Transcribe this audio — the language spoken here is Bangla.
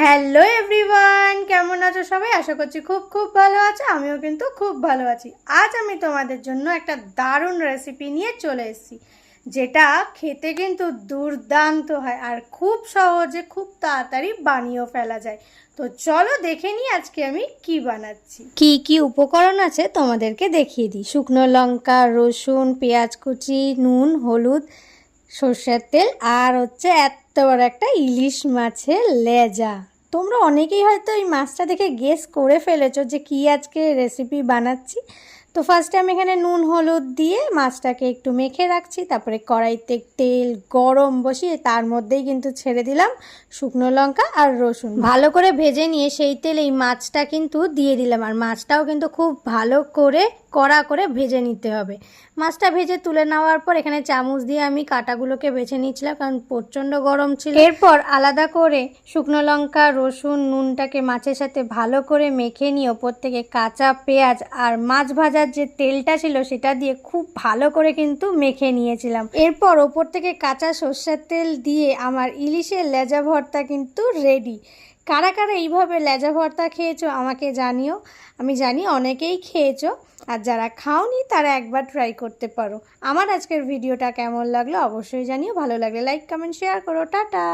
হ্যালো এভরিওয়ান, কেমন আছো সবাই? আশা করছি খুব খুব ভালো আছো, আমিও কিন্তু খুব ভালো আছি। আজ আমি তোমাদের জন্য একটা দারুণ রেসিপি নিয়ে চলে এসেছি, যেটা খেতে কিন্তু দুর্দান্ত হয় আর খুব সহজে খুব তাড়াতাড়ি বানিয়েও ফেলা যায়। তো চলো দেখে নিই আজকে আমি কি বানাচ্ছি। কি কি উপকরণ আছে তোমাদেরকে দেখিয়ে দিই। শুকনো লঙ্কা, রসুন, পেঁয়াজ কুচি, নুন, হলুদ সর্ষের তেল আর হচ্ছে এত বড় একটা ইলিশ মাছের লেজা। তোমরা অনেকেই হয়তো এই মাছটা দেখে গেস করে ফেলেছো যে কি আজকে রেসিপি বানাচ্ছি। তো ফার্স্টে আমি এখানে নুন, হলুদ দিয়ে মাছটাকে একটু মেখে রাখছি, তারপরে কড়াইতে তেল গরম বসিয়ে তার মধ্যেই কিন্তু ছেড়ে দিলাম শুকনো লঙ্কা আর রসুন। ভালো করে ভেজে নিয়ে সেই তেলে এই মাছটা কিন্তু দিয়ে দিলাম আর মাছটাও কিন্তু খুব ভালো করে কড়া করে ভেজে নিতে হবে। মাছটা ভেজে তুলে নেওয়ার পর এখানে চামচ দিয়ে আমি কাটাগুলোকে বেছে নিয়েছিলাম কারণ প্রচণ্ড গরম ছিল। এরপর আলাদা করে শুকনো লঙ্কা, রসুন, নুনটাকে মাছের সাথে ভালো করে মেখে নিয়ে ওপর থেকে কাঁচা পেঁয়াজ আর মাছ ভাজার যে তেলটা ছিল সেটা দিয়ে খুব ভালো করে কিন্তু মেখে নিয়েছিলাম। এরপর ওপর থেকে কাঁচা সর্ষের তেল দিয়ে আমার ইলিশের লেজা ভর্তা কিন্তু রেডি কারা কারা এইভাবে লেজা ভর্তা খেয়েছো আমাকে জানিও। আমি জানি অনেকেই খেয়েছো আর যারা খাওনি তারা একবার ট্রাই করতে পারো। আমার আজকের ভিডিওটা কেমন লাগল অবশ্যই জানিও। ভালো লাগলে লাইক কমেন্ট শেয়ার করো। টাটা!